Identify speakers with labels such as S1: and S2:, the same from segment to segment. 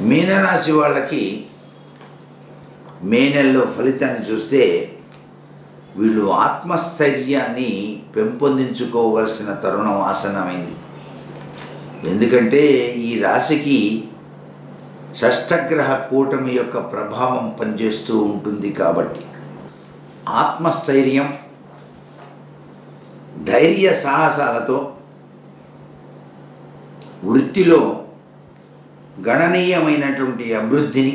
S1: మీనరాశి వాళ్ళకి మే నెలలో ఫలితాన్ని చూస్తే వీళ్ళు ఆత్మస్థైర్యాన్ని పెంపొందించుకోవలసిన తరుణం ఆసనమైంది ఎందుకంటే ఈ రాశికి షష్టగ్రహ కూటమి యొక్క ప్రభావం పనిచేస్తూ ఉంటుంది కాబట్టి. ఆత్మస్థైర్యం ధైర్య సాహసాలతో వృత్తిలో గణనీయమైనటువంటి అభివృద్ధిని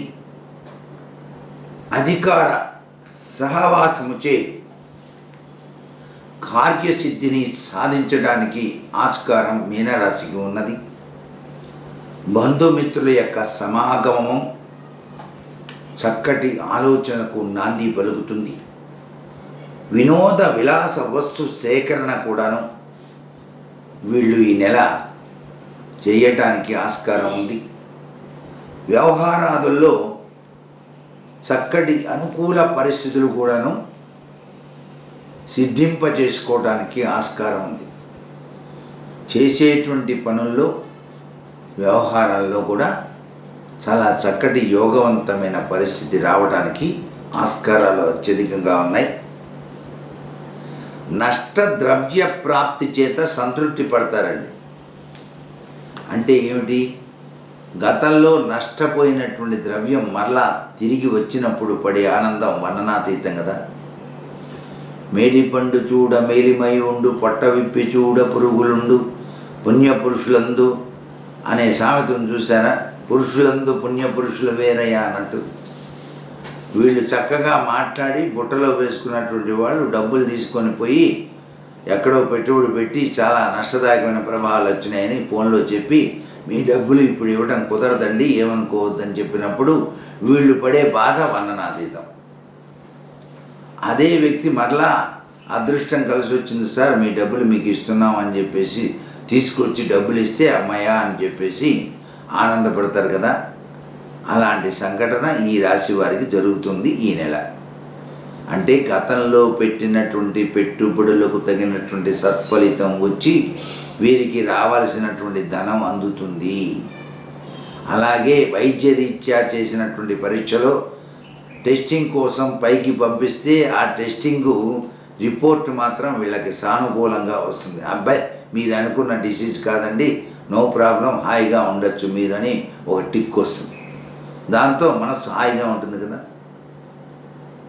S1: అధికార సహవాసముచే కార్యసిద్ధిని సాధించడానికి ఆస్కారం మీనరాశికి ఉన్నది. బంధుమిత్రుల యొక్క సమాగమము చక్కటి ఆలోచనకు నాంది పలుకుతుంది. వినోద విలాస వస్తు సేకరణ కూడాను వీళ్ళు ఈ నెల చేయటానికి ఆస్కారం ఉంది. వ్యవహారాదుల్లో చక్కటి అనుకూల పరిస్థితులు కూడాను సిద్ధింపచేసుకోవడానికి ఆస్కారం ఉంది. చేసేటువంటి పనుల్లో వ్యవహారాల్లో కూడా చాలా చక్కటి యోగవంతమైన పరిస్థితి రావడానికి ఆస్కారాలు అత్యధికంగా ఉన్నాయి. నష్ట ద్రవ్య ప్రాప్తి చేత సంతృప్తి పడతారండి. అంటే ఏమిటి? గతంలో నష్టపోయినటువంటి ద్రవ్యం మరలా తిరిగి వచ్చినప్పుడు పడే ఆనందం వర్ణనాతీతం కదా. మేడిపండు చూడ మేలిమై ఉండు పొట్ట విప్పి చూడ పురుగులుండు పుణ్యపురుషులందు అనే సామెతను చూసారా పురుషులందు పుణ్యపురుషులు వేరయ్యా అన్నట్టు. వీళ్ళు చక్కగా మాట్లాడి బుట్టలో వేసుకున్నటువంటి వాళ్ళు డబ్బులు తీసుకొని పోయి ఎక్కడో పెట్టుబడి పెట్టి చాలా నష్టదాయకమైన ప్రభావాలు వచ్చినాయని ఫోన్లో చెప్పి మీ డబ్బులు ఇప్పుడు ఇవ్వడం కుదరదండి ఏమనుకోవద్దని చెప్పినప్పుడు వీళ్ళు పడే బాధ వర్ణనాతీతం అదే వ్యక్తి మరలా అదృష్టం కలిసి వచ్చింది సార్ మీ డబ్బులు మీకు ఇస్తున్నాం అని చెప్పేసి తీసుకొచ్చి డబ్బులు ఇస్తే అమ్మయ్యా అని చెప్పేసి ఆనందపడతారు కదా. అలాంటి సంఘటన ఈ రాశి వారికి జరుగుతుంది ఈ నెల. అంటే గతంలో పెట్టినటువంటి పెట్టుబడులకు తగినటువంటి సత్ఫలితం వచ్చి వీరికి రావాల్సినటువంటి ధనం అందుతుంది. అలాగే వైద్యరీత్యా చేసినటువంటి పరీక్షలో టెస్టింగ్ కోసం పైకి పంపిస్తే ఆ టెస్టింగ్ రిపోర్ట్ మాత్రం వీళ్ళకి సానుకూలంగా వస్తుంది. అబ్బాయి మీరు అనుకున్న డిసీజ్ కాదండి. నో ప్రాబ్లం హాయిగా ఉండొచ్చు మీరని ఒక టిక్ వస్తుంది. దాంతో మనసు హాయిగా ఉంటుంది కదా.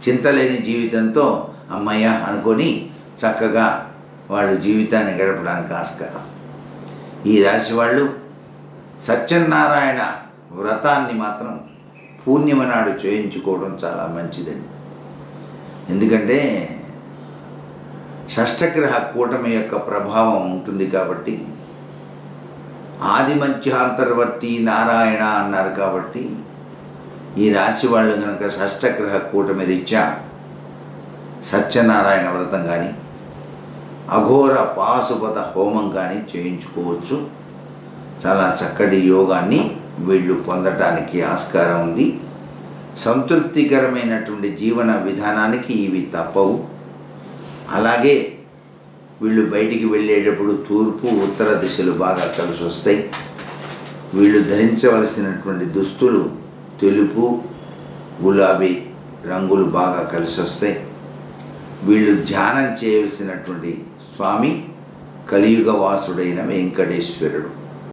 S1: చింతలేని జీవితంతో అమ్మయ్య అనుకొని చక్కగా వాళ్ళు జీవితాన్ని గడపడానికి ఆస్కారం. ఈ రాశి వాళ్ళు సత్యనారాయణ వ్రతాన్ని మాత్రం పూర్ణిమ నాడు చేయించుకోవడం చాలా మంచిదండి. ఎందుకంటే షష్టగ్రహ కూటమి యొక్క ప్రభావం ఉంటుంది కాబట్టి ఆదిమధ్యాంతర్వర్తి నారాయణ అన్నారు కాబట్టి ఈ రాశి వాళ్ళు కనుక షష్టగ్రహ కూటమి రీత్యా సత్యనారాయణ వ్రతం కానీ అఘోర పాశుపత హోమం కానీ చేయించుకోవచ్చు. చాలా చక్కటి యోగాన్ని వీళ్ళు పొందటానికి ఆస్కారం ఉంది. సంతృప్తికరమైనటువంటి జీవన విధానానికి ఇవి తప్పవు. అలాగే వీళ్ళు బయటికి వెళ్ళేటప్పుడు తూర్పు ఉత్తర దిశలు బాగా కలిసి వస్తాయి. వీళ్ళు ధరించవలసినటువంటి దుస్తులు తెలుపు గులాబీ రంగులు బాగా కలిసి వస్తాయి. వీళ్ళు ధ్యానం చేయవలసినటువంటి స్వామి కలియుగ వాసుడైన వెంకటేశ్వరుడు.